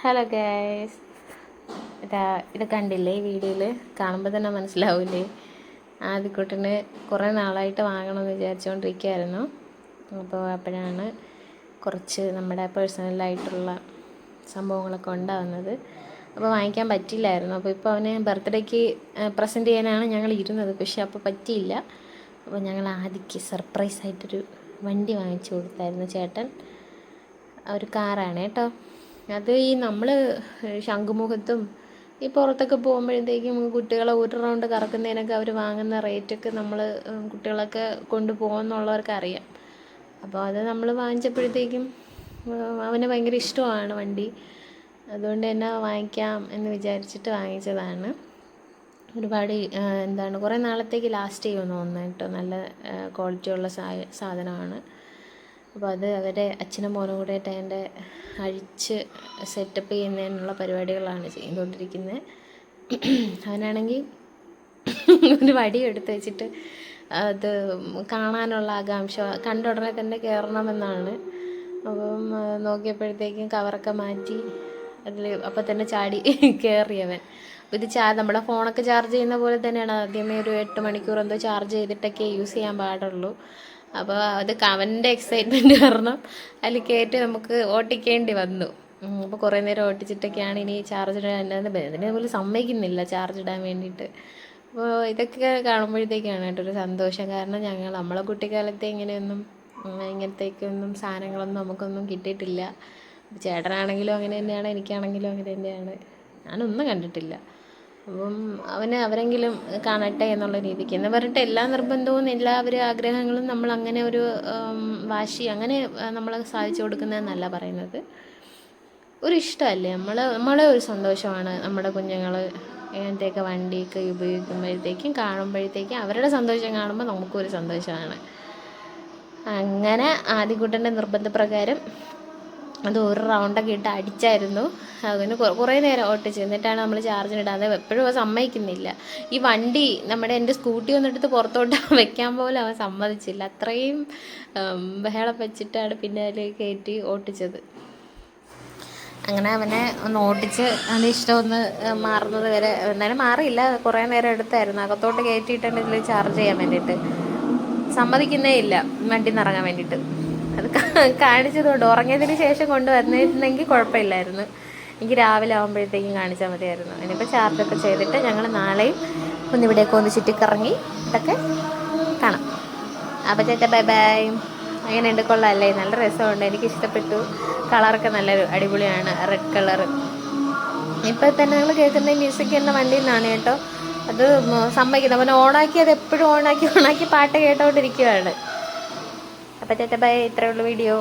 Hello guys ഇതാ ഇത് കണ്ടില്ലേ ഈ വീഡിയോയിൽ കാണുമ്പോൾ തന്നെ മനസ്സിലാവില്ലേ? ആദ്യക്കുട്ടിന് കുറേ നാളായിട്ട് വാങ്ങണമെന്ന് വിചാരിച്ചുകൊണ്ടിരിക്കുകയായിരുന്നു അപ്പോൾ അപ്പോഴാണ് കുറച്ച് നമ്മുടെ പേഴ്സണലായിട്ടുള്ള സംഭവങ്ങളൊക്കെ ഉണ്ടാകുന്നത് അപ്പോൾ വാങ്ങിക്കാൻ പറ്റില്ലായിരുന്നു അപ്പോൾ ഇപ്പോൾ അവന് ബർത്ത്ഡേക്ക് പ്രസന്റ് ചെയ്യാനാണ് ഞങ്ങൾ ഇരുന്നത്. പക്ഷേ അപ്പോൾ പറ്റിയില്ല. അപ്പോൾ ഞങ്ങൾ ആദ്യക്ക് സർപ്രൈസായിട്ടൊരു വണ്ടി വാങ്ങിച്ചു കൊടുത്തായിരുന്നു ചേട്ടൻ. ഒരു കാറാണ് കേട്ടോ. അത് ഈ നമ്മൾ ശംഖുമുഖത്തും ഈ പുറത്തൊക്കെ പോകുമ്പോഴത്തേക്കും കുട്ടികളെ ഒരു റൗണ്ട് കറക്കുന്നതിനൊക്കെ അവർ വാങ്ങുന്ന റേറ്റൊക്കെ നമ്മൾ കുട്ടികളൊക്കെ കൊണ്ടുപോകുന്നുള്ളവർക്ക് അറിയാം. അപ്പോൾ അത് നമ്മൾ വാങ്ങിച്ചപ്പോഴത്തേക്കും അവന് ഭയങ്കര ഇഷ്ടമാണ് വണ്ടി. അതുകൊണ്ട് തന്നെ വാങ്ങിക്കാം എന്ന് വിചാരിച്ചിട്ട് വാങ്ങിച്ചതാണ്. ഒരുപാട് എന്താണ് കുറേ നാളത്തേക്ക് ലാസ്റ്റ് ചെയ്യുമെന്ന് തോന്നുന്നു കേട്ടോ. നല്ല ക്വാളിറ്റി ഉള്ള സാ സാധനമാണ്. അപ്പോൾ അത് അവരെ അച്ഛനും മോനും കൂടെ ആയിട്ട് അതിന്റെ അഴിച്ച് സെറ്റപ്പ് ചെയ്യുന്നതിനുള്ള പരിപാടികളാണ് ചെയ്തുകൊണ്ടിരിക്കുന്നത് അവനാണെങ്കിൽ ഒരു വടി എടുത്ത് വെച്ചിട്ട് അത് കാണാനുള്ള ആകാംക്ഷ കണ്ട ഉടനെ തന്നെ കയറണമെന്നാണ് അപ്പം നോക്കിയപ്പോഴത്തേക്കും കവറൊക്കെ മാറ്റി അതിൽ അപ്പം തന്നെ ചാടി കയറിയവൻ ഇത് ചാ നമ്മുടെ ഫോണൊക്കെ ചാർജ് ചെയ്യുന്ന പോലെ തന്നെയാണ്. ആദ്യമേ ഒരു എട്ട് മണിക്കൂർ എന്തോ ചാർജ് ചെയ്തിട്ടൊക്കെ യൂസ് ചെയ്യാൻ പാടുള്ളൂ. അപ്പോൾ അത് അവന്റെ എക്സൈറ്റ്മെന്റ് കാരണം അതിൽ കയറ്റി നമുക്ക് ഓട്ടിക്കേണ്ടി വന്നു. അപ്പോൾ കുറേ നേരം ഓട്ടിച്ചിട്ടൊക്കെയാണ് ഇനി ചാർജ് ഇടാൻ ഇതിനെ പോലും സമ്മതിക്കുന്നില്ല ചാർജ് ഇടാൻ വേണ്ടിയിട്ട്. അപ്പോൾ ഇതൊക്കെ കാണുമ്പോഴത്തേക്കാണ് കേട്ടോ ഒരു സന്തോഷം. കാരണം ഞങ്ങൾ നമ്മളെ കുട്ടിക്കാലത്തെ ഇങ്ങനെയൊന്നും ഇങ്ങനത്തേക്കൊന്നും സാധനങ്ങളൊന്നും നമുക്കൊന്നും കിട്ടിയിട്ടില്ല. ചേട്ടനാണെങ്കിലും അങ്ങനെ തന്നെയാണ് എനിക്കാണെങ്കിലും അങ്ങനെ തന്നെയാണ്. ഞാനൊന്നും കണ്ടിട്ടില്ല. അപ്പം അവന് അവരെങ്കിലും കാണട്ടെ എന്നുള്ള രീതിക്ക്. എന്ന് പറഞ്ഞിട്ട് എല്ലാ നിർബന്ധവും എല്ലാവരും ആഗ്രഹങ്ങളും നമ്മൾ അങ്ങനെ ഒരു വാശി അങ്ങനെ നമ്മൾ സാധിച്ചു കൊടുക്കുന്നതെന്നല്ല പറയുന്നത്. ഒരു ഇഷ്ടമല്ലേ? നമ്മൾ നമ്മളെ ഒരു സന്തോഷമാണ് നമ്മുടെ കുഞ്ഞുങ്ങൾ ഇങ്ങനത്തെയൊക്കെ വണ്ടിയൊക്കെ ഉപയോഗിക്കുമ്പോഴത്തേക്കും കാണുമ്പോഴത്തേക്കും അവരുടെ സന്തോഷം കാണുമ്പോൾ നമുക്കൊരു സന്തോഷമാണ്. അങ്ങനെ ആദ്യക്കുട്ടന്റെ നിർബന്ധപ്രകാരം അത് ഒരു റൗണ്ടൊക്കെ ഇട്ട് അടിച്ചായിരുന്നു. അങ്ങനെ കുറേ നേരം ഓട്ടിച്ച്. എന്നിട്ടാണ് നമ്മൾ ചാർജിനിടാതെ എപ്പോഴും അവൻ സമ്മതിക്കുന്നില്ല. ഈ വണ്ടി നമ്മുടെ എന്റെ സ്കൂട്ടി ഒന്നെടുത്ത് പുറത്തോട്ട് വെക്കാൻ പോലും അവൻ സമ്മതിച്ചില്ല. അത്രയും ബഹളം വെച്ചിട്ടാണ് പിന്നെ അതിൽ കയറ്റി ഓട്ടിച്ചത്. അങ്ങനെ അവനെ ഒന്ന് ഓട്ടിച്ച് അവന്റെ ഇഷ്ടം ഒന്ന് മാറുന്നത് വരെ എന്നാലും മാറിയില്ല. കുറേ നേരം എടുത്തായിരുന്നു. അകത്തോട്ട് കയറ്റിയിട്ടുണ്ടെങ്കിൽ ചാർജ് ചെയ്യാൻ വേണ്ടിയിട്ട്. സമ്മതിക്കുന്നേ ഇല്ല. വണ്ടി നിറങ്ങാൻ വേണ്ടിയിട്ട്. അത് കാണിച്ചതുകൊണ്ട് ഉറങ്ങിയതിന് ശേഷം കൊണ്ടുവന്നിരുന്നെങ്കിൽ കുഴപ്പമില്ലായിരുന്നു. എനിക്ക് രാവിലെ ആകുമ്പോഴത്തേക്കും കാണിച്ചാൽ മതിയായിരുന്നു. ഇനിയിപ്പോൾ ചാർജൊക്കെ ചെയ്തിട്ട് ഞങ്ങൾ നാളെയും ഒന്ന് ഇവിടേക്ക് ഒന്ന് ചുറ്റിക്കറങ്ങി ഇതൊക്കെ കാണാം. അപ്പോൾ ചേട്ടാ ബൈ ബൈ അങ്ങനെയുണ്ട് കൊള്ളാമല്ലേ നല്ല രസമുണ്ട്. എനിക്ക് ഇഷ്ടപ്പെട്ടു കളറൊക്കെ നല്ലൊരു അടിപൊളിയാണ്. റെഡ് കളർ ഇപ്പോൾ തന്നെ നിങ്ങൾ കേൾക്കുന്ന മ്യൂസിക് എന്ന വണ്ടിയിൽ നിന്നാണ് കേട്ടോ. അത് സമ്മതിക്കുന്നത് അവൻ ഓണാക്കി അത് എപ്പോഴും ഓണാക്കി ഓണാക്കി പാട്ട് കേട്ടോണ്ടിരിക്കുകയാണ് അപ്പോൾ ചേട്ടാ ബൈ ഇത്രയുള്ള വീഡിയോ